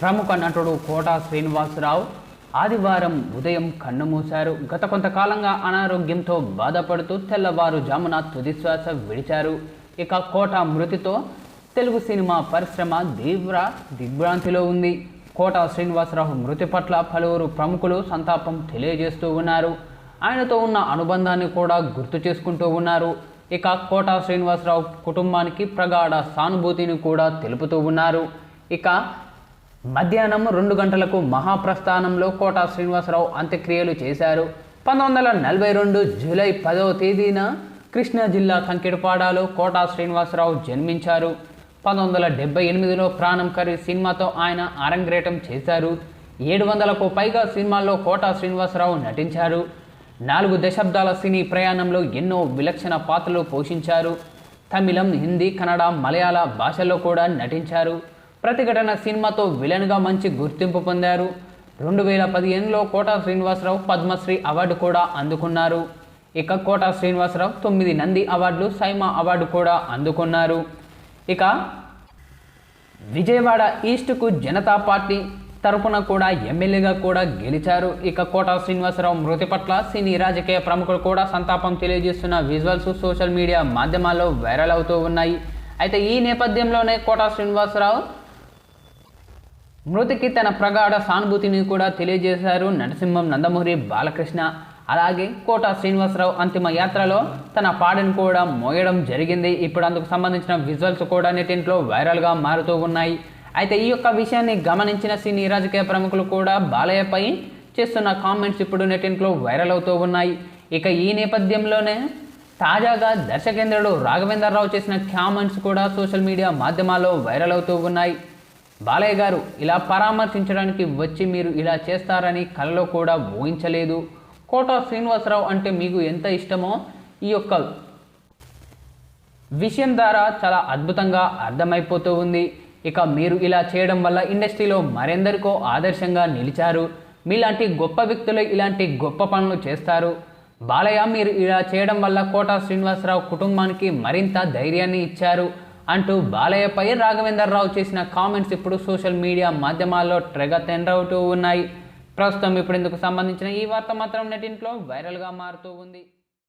ప్రముఖ నటుడు కోటా శ్రీనివాసరావు ఆదివారం ఉదయం కన్నుమూశారు. గత కొంతకాలంగా అనారోగ్యంతో బాధపడుతూ తెల్లవారుజామున తుదిశ్వాస విడిచారు. ఇక కోట మృతితో తెలుగు సినిమా పరిశ్రమ తీవ్ర దిగ్భ్రాంతిలో ఉంది. కోట శ్రీనివాసరావు మృతి పట్ల పలువురు ప్రముఖులు సంతాపం తెలియజేస్తూ ఉన్నారు. ఆయనతో ఉన్న అనుబంధాన్ని కూడా గుర్తు చేసుకుంటూ ఉన్నారు. ఇక కోట శ్రీనివాసరావు కుటుంబానికి ప్రగాఢ సానుభూతిని కూడా తెలుపుతూ ఉన్నారు. ఇక మధ్యాహ్నం రెండు గంటలకు మహాప్రస్థానంలో కోటా శ్రీనివాసరావు అంత్యక్రియలు చేశారు. పంతొమ్మిది వందల నలభై రెండు జూలై పదవ తేదీన కృష్ణా జిల్లా కంకిడపాడాలో కోటా శ్రీనివాసరావు జన్మించారు. పంతొమ్మిది వందల డెబ్బై ఎనిమిదిలో ప్రాణం కరి సినిమాతో ఆయన అరంగేటం చేశారు. ఏడు వందలకు పైగా సినిమాల్లో కోటా శ్రీనివాసరావు నటించారు. నాలుగు దశాబ్దాల సినీ ప్రయాణంలో ఎన్నో విలక్షణ పాత్రలు పోషించారు. తమిళం హిందీ కన్నడ మలయాళ భాషల్లో కూడా నటించారు. ప్రతిఘటన సినిమాతో విలన్గా మంచి గుర్తింపు పొందారు. రెండు వేల పదిహేనులో కోట శ్రీనివాసరావు పద్మశ్రీ అవార్డు కూడా అందుకున్నారు. ఇక కోట శ్రీనివాసరావు తొమ్మిది నంది అవార్డులు సైమా అవార్డు కూడా అందుకున్నారు. ఇక విజయవాడ ఈస్ట్కు జనతా పార్టీ తరపున కూడా ఎమ్మెల్యేగా కూడా గెలిచారు. ఇక కోట శ్రీనివాసరావు మృతి పట్ల సినీ రాజకీయ ప్రముఖులు కూడా సంతాపం తెలియజేస్తున్న విజువల్స్ సోషల్ మీడియా మాధ్యమాల్లో వైరల్ అవుతూ ఉన్నాయి. అయితే ఈ నేపథ్యంలోనే కోట శ్రీనివాసరావు మృతికి తన ప్రగాఢ సానుభూతిని కూడా తెలియజేశారు నరసింహం నందమూరి బాలకృష్ణ. అలాగే కోట శ్రీనివాసరావు అంతిమ యాత్రలో తన పాడను కూడా మోయడం జరిగింది. ఇప్పుడు అందుకు సంబంధించిన విజువల్స్ కూడా నెటింట్లో వైరల్గా మారుతూ ఉన్నాయి. అయితే ఈ యొక్క విషయాన్ని గమనించిన సినీ రాజకీయ ప్రముఖులు కూడా బాలయ్యపై చేస్తున్న కామెంట్స్ ఇప్పుడు నెటింట్లో వైరల్ అవుతూ ఉన్నాయి. ఇక ఈ నేపథ్యంలోనే తాజాగా దర్శకేంద్రుడు రాఘవేంద్రరావు చేసిన కామెంట్స్ కూడా సోషల్ మీడియా మాధ్యమాల్లో వైరల్ అవుతూ ఉన్నాయి. బాలయ్య గారు ఇలా పరామర్శించడానికి వచ్చి మీరు ఇలా చేస్తారని కలలో కూడా ఊహించలేదు. కోట శ్రీనివాసరావు అంటే మీకు ఎంత ఇష్టమో ఈ యొక్క విషయం ద్వారా చాలా అద్భుతంగా అర్థమైపోతూ ఉంది. ఇక మీరు ఇలా చేయడం వల్ల ఇండస్ట్రీలో మరెందరికో ఆదర్శంగా నిలిచారు. మీలాంటి గొప్ప వ్యక్తులు ఇలాంటి గొప్ప పనులు చేస్తారు. బాలయ్య మీరు ఇలా చేయడం వల్ల కోట శ్రీనివాసరావు కుటుంబానికి మరింత ధైర్యాన్ని ఇచ్చారు. అంటూ బాలయ్యపై రాఘవేంద్రరావు చేసిన కామెంట్స్ ఇప్పుడు సోషల్ మీడియా మాధ్యమాల్లో ట్రెగ తెండ్రవుతూ ఉన్నాయి. ప్రస్తుతం ఇప్పుడు ఇందుకు సంబంధించిన ఈ వార్త మాత్రం నెటింట్లో వైరల్గా మారుతూ ఉంది.